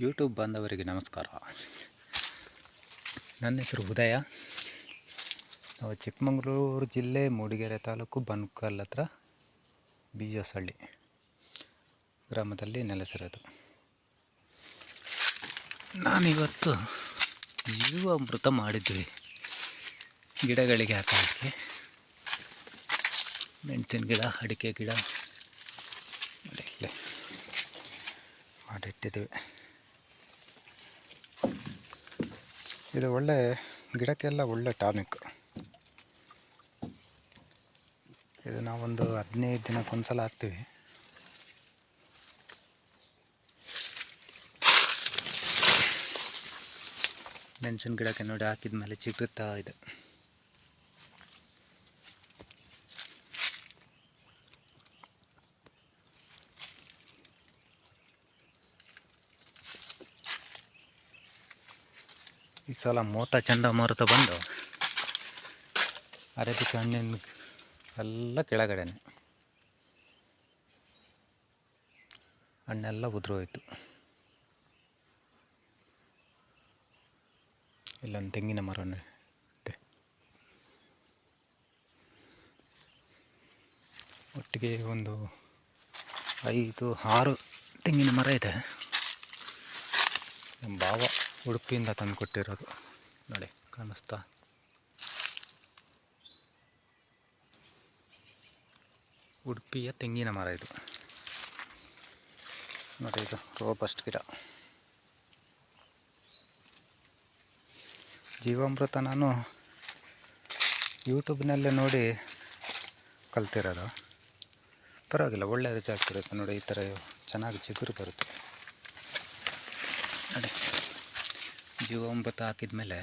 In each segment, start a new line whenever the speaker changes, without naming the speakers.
YouTube ಬಾಂಧವರಿಗೆ ನಮಸ್ಕಾರ. ನನ್ನ ಹೆಸರು ಉದಯ. ನಾವು ಚಿಕ್ಕಮಗಳೂರು ಜಿಲ್ಲೆ ಮೂಡಿಗೆರೆ ತಾಲೂಕು ಬನ್ಕಲ್ ಹತ್ರ ಬಿ ಎಸ್ ಹಳ್ಳಿ ಗ್ರಾಮದಲ್ಲಿ ನೆಲೆಸಿರೋದು. ನಾನಿವತ್ತು ಜೀವಾಮೃತ ಮಾಡಿದ್ವಿ. ಗಿಡಗಳಿಗೆ ಹಾಕೋದಕ್ಕೆ ಮೆಣಸಿನ ಗಿಡ, ಅಡಿಕೆ ಗಿಡ ಮಾಡಿಟ್ಟಿದ್ದೀವಿ ಇದು ಒಳ್ಳೆ ಗಿಡಕ್ಕೆಲ್ಲ ಒಳ್ಳೆ ಟಾನಿಕ್. ಇದು ನಾವೊಂದು ಹದಿನೈದು ದಿನಕ್ಕೊಂದ್ಸಲ ಹಾಕ್ತೀವಿ. ಮೆಣಸಿನ ಗಿಡಕ್ಕೆ ನೋಡಿ ಹಾಕಿದ ಮೇಲೆ ಚಿಗುರುತ್ತಾ ಇದೆ. ಈ ಸಲ ಮೋತ ಚಂಡಮಾರುತ ಬಂದು ಅರೇಬಿಕ್ ಹಣ್ಣಿನ ಎಲ್ಲ ಕೆಳಗಡೆನೆ. ಹಣ್ಣೆಲ್ಲ ಉದುರೋಯ್ತು. ಇಲ್ಲೊಂದು ತೆಂಗಿನ ಮರ ನೆಟ್ಟೆ. ಒಟ್ಟಿಗೆ ಒಂದು ಐದು, ಆರು ತೆಂಗಿನ ಮರ ಇದೆ. ನಮ್ಮ ಭಾವ. ಉಡುಪಿಯಿಂದ ತಂದು ಕೊಟ್ಟಿರೋದು ನೋಡಿ, ಕಾಣಿಸ್ತಾ. ಉಡುಪಿಯ ತೆಂಗಿನ ಮರ ಇದು. ನೋಡಿ, ಇದು ರೋಬಸ್ಟ್ ಗಿಡ. ಜೀವಾಮೃತ ನಾನು ಯೂಟ್ಯೂಬ್ನಲ್ಲೇ ನೋಡಿ ಕಲ್ತಿರೋದು. ಪರವಾಗಿಲ್ಲ, ಒಳ್ಳೆ ರುಚಿ ಆಗ್ತಿರುತ್ತೆ ನೋಡಿ, ಈ ಥರ ಚೆನ್ನಾಗಿ ಚಿಗುರು ಬರುತ್ತೆ. ನೋಡಿ. ಜೀವಾಮೃತ ಹಾಕಿದ ಮೇಲೆ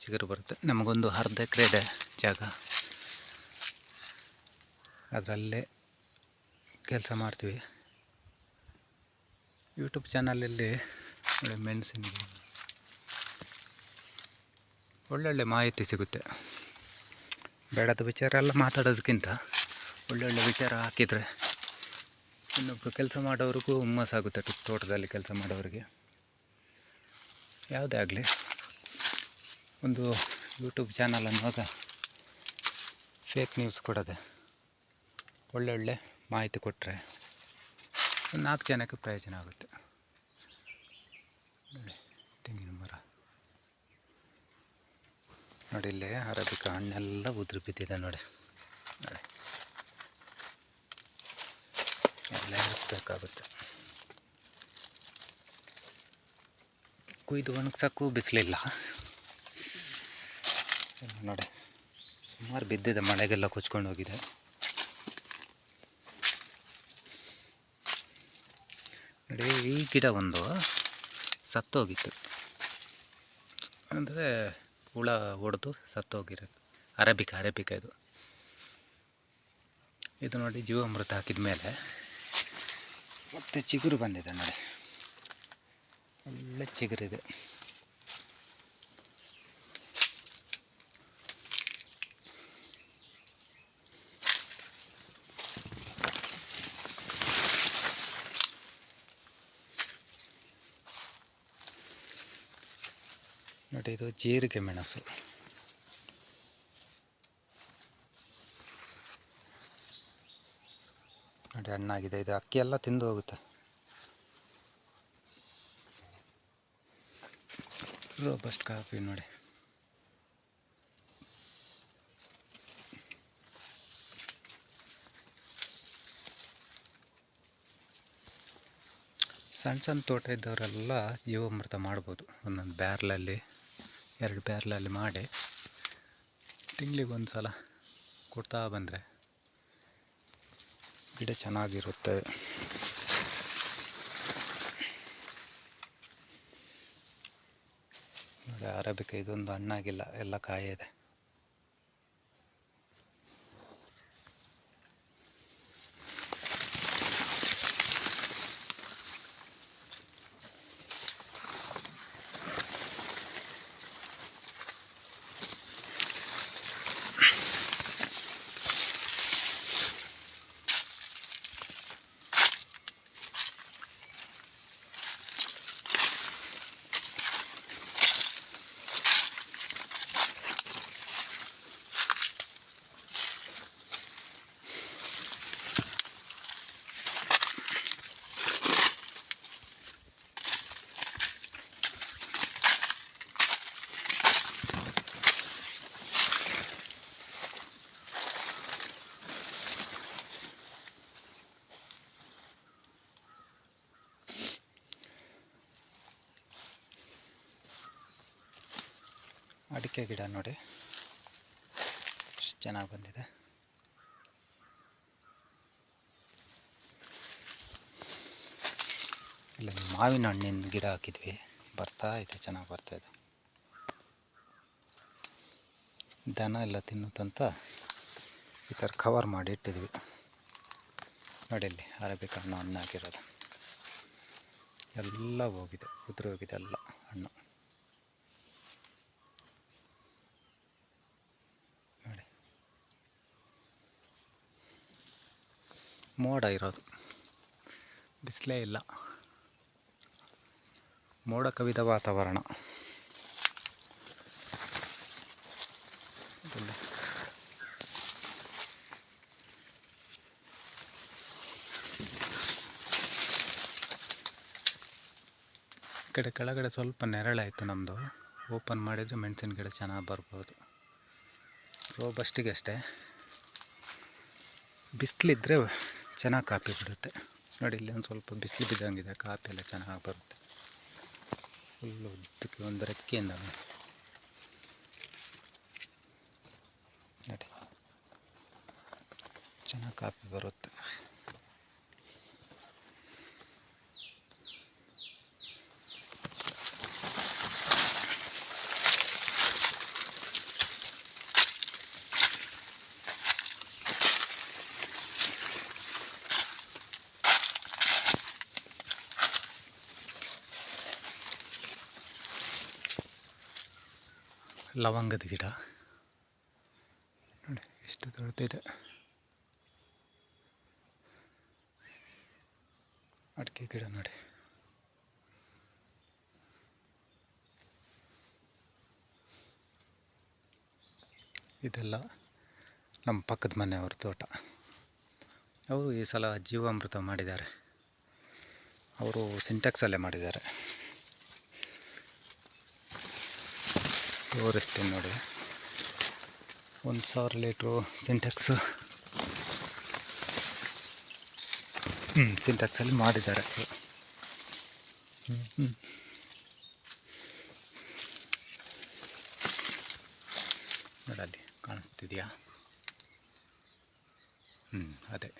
ಚಿಗುರು ಬರುತ್ತೆ. ನಮಗೊಂದು ಅರ್ಧ ಎಕರೆ ಇದೆ ಜಾಗ. ಅದರಲ್ಲೇ ಕೆಲಸ ಮಾಡ್ತೀವಿ. ಯೂಟ್ಯೂಬ್ ಚಾನಲಲ್ಲಿ ಒಳ್ಳೆ ಮೆಣಸಿನ ಒಳ್ಳೊಳ್ಳೆ ಮಾಹಿತಿ ಸಿಗುತ್ತೆ. ಬೇಡದ ವಿಚಾರ ಎಲ್ಲ ಮಾತಾಡೋದಕ್ಕಿಂತ ಒಳ್ಳೊಳ್ಳೆ ವಿಚಾರ ಹಾಕಿದರೆ ಇನ್ನೊಬ್ಬರು ಕೆಲಸ ಮಾಡೋರಿಗೂ ಹುಮ್ಮಸ್ಸಾಗುತ್ತೆ. ತೋಟದಲ್ಲಿ ಕೆಲಸ ಮಾಡೋರಿಗೆ ಯಾವುದೇ ಆಗಲಿ, ಒಂದು ಯೂಟ್ಯೂಬ್ ಚಾನಲ್ ಅನ್ನುವಾಗ ಫೇಕ್ ನ್ಯೂಸ್ ಕೊಡೋದೆ ಒಳ್ಳೊಳ್ಳೆ ಮಾಹಿತಿ ಕೊಟ್ಟರೆ ನಾಲ್ಕು ಜನಕ್ಕೆ ಪ್ರಯೋಜನ ಆಗುತ್ತೆ. ನೋಡಿ, ತೆಂಗಿನ ಮರ. ನೋಡಿ, ಇಲ್ಲೇ ಅರಬಿಕ ಹಣ್ಣೆಲ್ಲ ಉದುರು ಬಿದ್ದಿದೆ ನೋಡಿ. ನೋಡಿ. ಎಲ್ಲ ಇರಬೇಕಾಗುತ್ತೆ ಇದು ಒಣಗ್ಸೋಕ್ಕೂ ಬಿಸಿಲಿಲ್ಲ. ನೋಡಿ, ಸುಮಾರು ಬಿದ್ದಿದೆ, ಮಳೆಗೆಲ್ಲ ಕೊಚ್ಕೊಂಡು ಹೋಗಿದೆ. ನೋಡಿ, ಈ ಗಿಡ ಒಂದು ಸತ್ತೋಗಿತ್ತು. ಅಂದರೆ ಹುಳ ಹೊಡೆದು ಸತ್ತೋಗಿರೋದು. ಅರೇಬಿಕ ಅರೇಬಿಕ ಇದು. ಇದು ನೋಡಿ, ಜೀವಾಮೃತ ಹಾಕಿದ ಮೇಲೆ ಮತ್ತೆ ಚಿಗುರು ಬಂದಿದೆ ನೋಡಿ. ಒಳ್ಳೆ ಚಿಗುರಿದೆ ನೋಡಿ ಇದು ಜೀರಿಗೆ ಮೆಣಸು. ನೋಡಿ ಹಣ್ಣಾಗಿದೆ. ಇದು ಅಕ್ಕಿ ಎಲ್ಲ ತಿಂದು ಹೋಗುತ್ತೆ. ರೋಬಸ್ಟ್ ಕಾಫಿ ನೋಡಿ. ಸಣ್ಣ ಸಣ್ಣ ತೋಟ ಇದ್ದವರೆಲ್ಲ ಜೀವಾಮೃತ ಮಾಡ್ಬೋದು. ಒಂದೊಂದು ಬ್ಯಾರ್ಲಲ್ಲಿ ಎರಡು ಬ್ಯಾರ್ಲಲ್ಲಿ ಮಾಡಿ ತಿಂಗಳಿಗೆ ಒಂದು ಸಲ ಕೊಡ್ತಾ ಬಂದರೆ ಗಿಡ ಚೆನ್ನಾಗಿರುತ್ತೆ. ಅರಬಿಕ ಇದೊಂದು ಹಣ್ಣಾಗಿಲ್ಲ ಎಲ್ಲ ಕಾಯಿ ಅಡಿಕೆ ಗಿಡ ನೋಡಿ. ಎಷ್ಟು ಚೆನ್ನಾಗಿ ಬಂದಿದೆ. ಇಲ್ಲಿ ಮಾವಿನ ಹಣ್ಣಿನ ಗಿಡ ಹಾಕಿದ್ವಿ. ಬರ್ತಾ ಇದೆ, ಚೆನ್ನಾಗಿ ಬರ್ತಾ ಇದೆ. ದನ ಎಲ್ಲ ತಿನ್ನುತ್ತಂತ ಈ ಥರ ಕವರ್ ಮಾಡಿ ಇಟ್ಟಿದ್ವಿ. ನೋಡಿ ಇಲ್ಲಿ ಅರಬಿಕ ಹಣ್ಣು ಹಣ್ಣು ಹಾಕಿರೋದು ಎಲ್ಲ ಹೋಗಿದೆ ಉದುರೋಗಿದೆ ಎಲ್ಲ ಹಣ್ಣು. ಮೋಡ ಇರೋದು. ಬಿಸಿಲೇ ಇಲ್ಲ. ಮೋಡ ಕವಿದ ವಾತಾವರಣ. ಈ ಕಡೆ ಕೆಳಗಡೆ ಸ್ವಲ್ಪ ನೆರಳಾಯಿತು ನಮ್ಮದು ಓಪನ್ ಮಾಡಿದರೆ ಮೆಣಸಿನ ಗಿಡ ಚೆನ್ನಾಗಿ ಬರ್ಬೋದು. ರೋಬಸ್ಟಿಗೆ ಅಷ್ಟೇ. ಬಿಸಿಲಿದ್ದರೆ ಚೆನ್ನಾಗಿ ಕಾಪಿ ಬಿಡುತ್ತೆ. ನೋಡಿ, ಇಲ್ಲಿ ಒಂದು ಸ್ವಲ್ಪ ಬಿಸಿಲು ಬಿದ್ದಂಗಿದೆ, ಕಾಪಿ ಎಲ್ಲ ಚೆನ್ನಾಗಿ ಬರುತ್ತೆ. ಫುಲ್ಲು ಉದ್ದಕ್ಕೆ ಒಂದು ರೆಕ್ಕೆಯಿಂದ ನೋಡಿ. ಚೆನ್ನಾಗಿ ಕಾಪಿ ಬರುತ್ತೆ. ಲವಂಗದ ಗಿಡ. ನೋಡಿ, ಎಷ್ಟು ದೊಡ್ಡದಿದೆ. ಅಡಿಕೆ ಗಿಡ ನೋಡಿ. ಇದೆಲ್ಲ ನಮ್ಮ ಪಕ್ಕದ ಮನೆಯವ್ರ ತೋಟ. ಅವರು ಈ ಸಲ ಜೀವಾಮೃತ ಮಾಡಿದ್ದಾರೆ. ಅವರು ಸಿಂಟೆಕ್ಸಲ್ಲೇ ಮಾಡಿದ್ದಾರೆ. ತೋರಿಸ್ತೀನಿ ನೋಡಿ. ಒಂದು ಸಾವಿರ ಲೀಟ್ರು ಸಿಂಟೆಕ್ಸು. ಹ್ಞೂ ಸಿಂಟೆಕ್ಸಲ್ಲಿ ಮಾಡಿದ್ದಾರೆ. ಹ್ಞೂ ಹ್ಞೂ ನೋಡಲ್ಲಿ, ಕಾಣಿಸ್ತಿದೆಯಾ? ಹ್ಞೂ ಅದೇ.